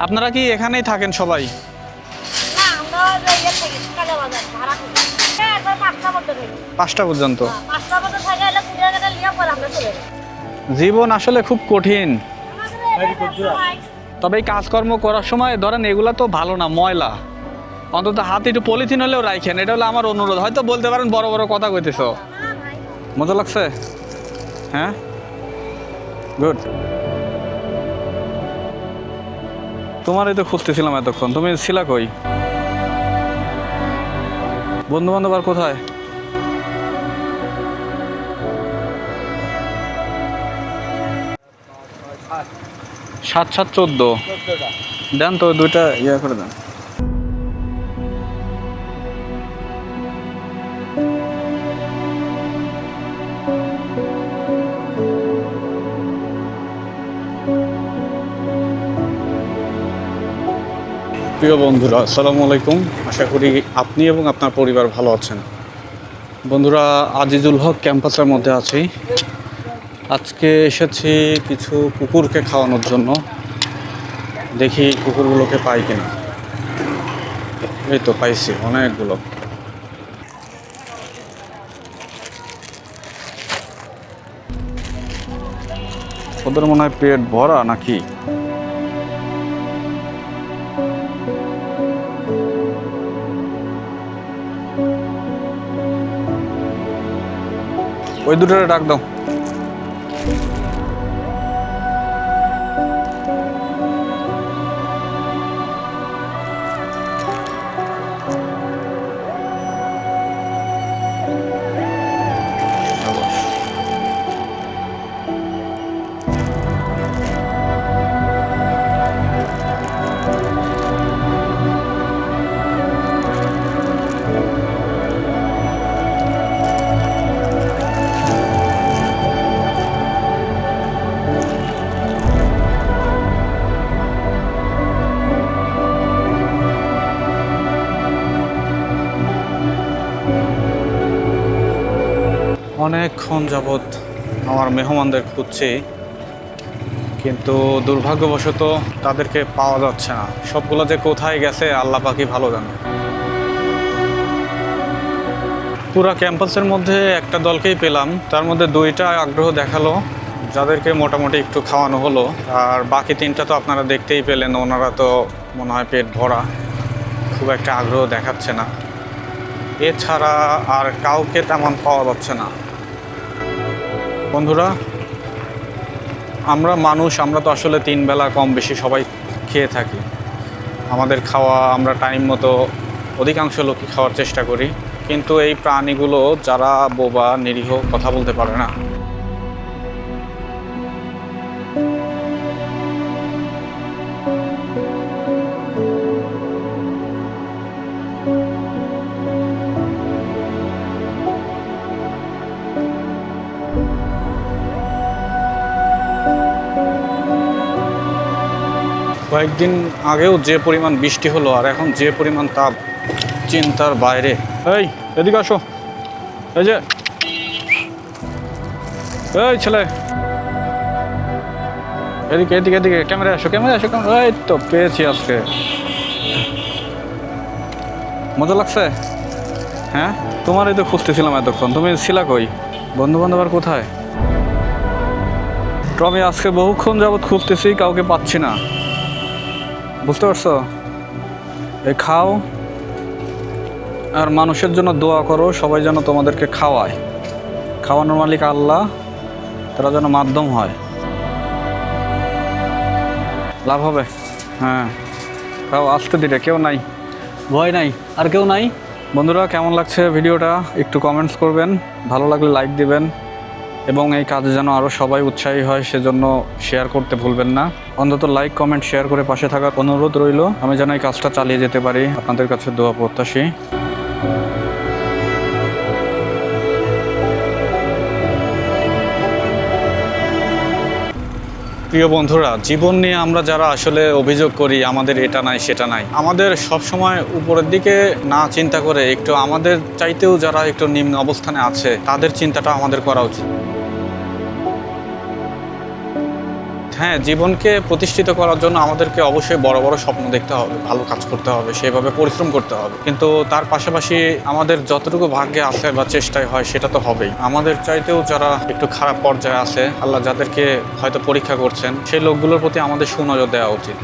আপনারা কি এখানেই থাকেন সবাই? ইয়ে হ্যাঁ পাঁচটা পর্যন্ত হ্যাঁ, জীবন আসলে খুব কঠিন। তবে এই কাজকর্ম করার সময় ধরেন এগুলা তো ভালো না ময়লা। অন্তত হাতে একটু পলিথিন হলেও রাখেন এটা হলো আমার অনুরোধ। হয়তো বলতে পারেন বড় বড় কথা কইতেছ। মজা লাগছে? হ্যাঁ? গুড তোমার এই তো খুঁজতেছিলাম এতক্ষণ। তুমি ছিলা কই? বন্ধু বান্ধব আর কোথায়? সাত সাত চোদ্দ। দেন তো দুইটা ইয়ে করে দেন। প্রিয় বন্ধুরা, আসসালামু আলাইকুম। আশা করি আপনি এবং আপনার পরিবার ভালো আছেন। বন্ধুরা, আজিজুল হক ক্যাম্পাসের মধ্যে আছি। আজকে এসেছি কিছু কুকুরকে খাওয়ানোর জন্য। দেখি কুকুরগুলোকে পাই কিনা। এই তো পাইছি, অনেকগুলো। ওদের মনে হয় পেট ভরা নাকি? ওই দুটোরে ডাক দাও। অনেকক্ষণ যাবৎ আমার মেহমানদের খুঁজছি, কিন্তু দুর্ভাগ্যবশত তাদেরকে পাওয়া যাচ্ছে না। সবগুলো যে কোথায় গেছে, আল্লাহ পাখি ভালো জানে। পুরা ক্যাম্পাসের মধ্যে একটা দলকেই পেলাম। তার মধ্যে দুইটা আগ্রহ দেখাল, যাদেরকে মোটামুটি একটু খাওয়ানো হলো। আর বাকি তিনটা তো আপনারা দেখতেই পেলেন, ওনারা তো মনে হয় পেট ভরা, খুব একটা আগ্রহ দেখাচ্ছে না। এছাড়া আর কাউকে তেমন পাওয়া যাচ্ছে না। বন্ধুরা, আমরা মানুষ, আমরা তো আসলে তিন বেলা কম বেশি সবাই খেয়ে থাকি। আমাদের খাওয়া, আমরা টাইম মতো অধিকাংশ লোকই খাওয়ার চেষ্টা করি। কিন্তু এই প্রাণীগুলো যারা বোবা, নিরীহ, কথা বলতে পারে না। কয়েকদিন আগেও যে পরিমাণ বৃষ্টি হলো আর এখন যে পরিমাণ তাপ, চিন্তার বাইরে। এই, এদিকে আসো। এই যে। এই ছেলে। এদিকে এদিকে এদিকে ক্যামেরা আসো ক্যামেরা আসো ক্যামেরা এই তো, পেয়েছি আজকে। মজা লাগছে? হ্যাঁ? তোমার এই তো খুঁজতেছিলাম এতক্ষণ। তুমি ছিলা কই? বন্ধু বান্ধব আর কোথায়? তো আমি আজকে বহুক্ষণ যাবৎ খুঁজতেছি, কাউকে পাচ্ছি না। বুঝতে পারছ? এই খাও, আর মানুষের জন্য দোয়া করো, সবাই যেন তোমাদেরকে খাওয়ায়। খাওয়ানোর মালিক আল্লাহ, তারা যেন মাধ্যম হয়। লাভ হবে। হ্যাঁ। খাও, আসতে দিলে, কেউ নাই। ভয় নাই। আর কেউ নাই? বন্ধুরা, কেমন লাগছে ভিডিওটা? একটু কমেন্টস করবেন। ভালো লাগলে লাইক দিবেন। এবং এই কাজে যেন আরও সবাই উৎসাহী হয়, সেজন্য শেয়ার করতে ভুলবেন না। অন্তত লাইক কমেন্ট শেয়ার করে পাশে থাকার অনুরোধ রইল। আমি যেন এই কাজটা চালিয়ে যেতে পারি। আপনাদের কাছে দোয়া প্রত্যাশী। প্রিয় বন্ধুরা, জীবন নিয়ে আমরা যারা আসলে অভিযোগ করি, আমাদের এটা নাই, সেটা নাই। আমাদের সব সময় উপরের দিকে না চিন্তা করে একটু আমাদের চাইতেও যারা একটু নিম্ন অবস্থানে আছে, তাদের চিন্তাটা আমাদের করা উচিত। হ্যাঁ জীবনকে প্রতিষ্ঠিত করার জন্য আমাদেরকে অবশ্যই বড় বড় স্বপ্ন দেখতে হবে, ভালো কাজ করতে হবে, সেভাবে পরিশ্রম করতে হবে। কিন্তু তার পাশাপাশি আমাদের যতটুকু ভাগ্যে আসে বা চেষ্টায় হয়, সেটা তো হবেই। আমাদের চাইতেও যারা একটু খারাপ পর্যায়ে আছে, আল্লাহ যাদেরকে হয়তো পরীক্ষা করছেন, সেই লোকগুলোর প্রতি আমাদের সুনজর দেওয়া উচিত।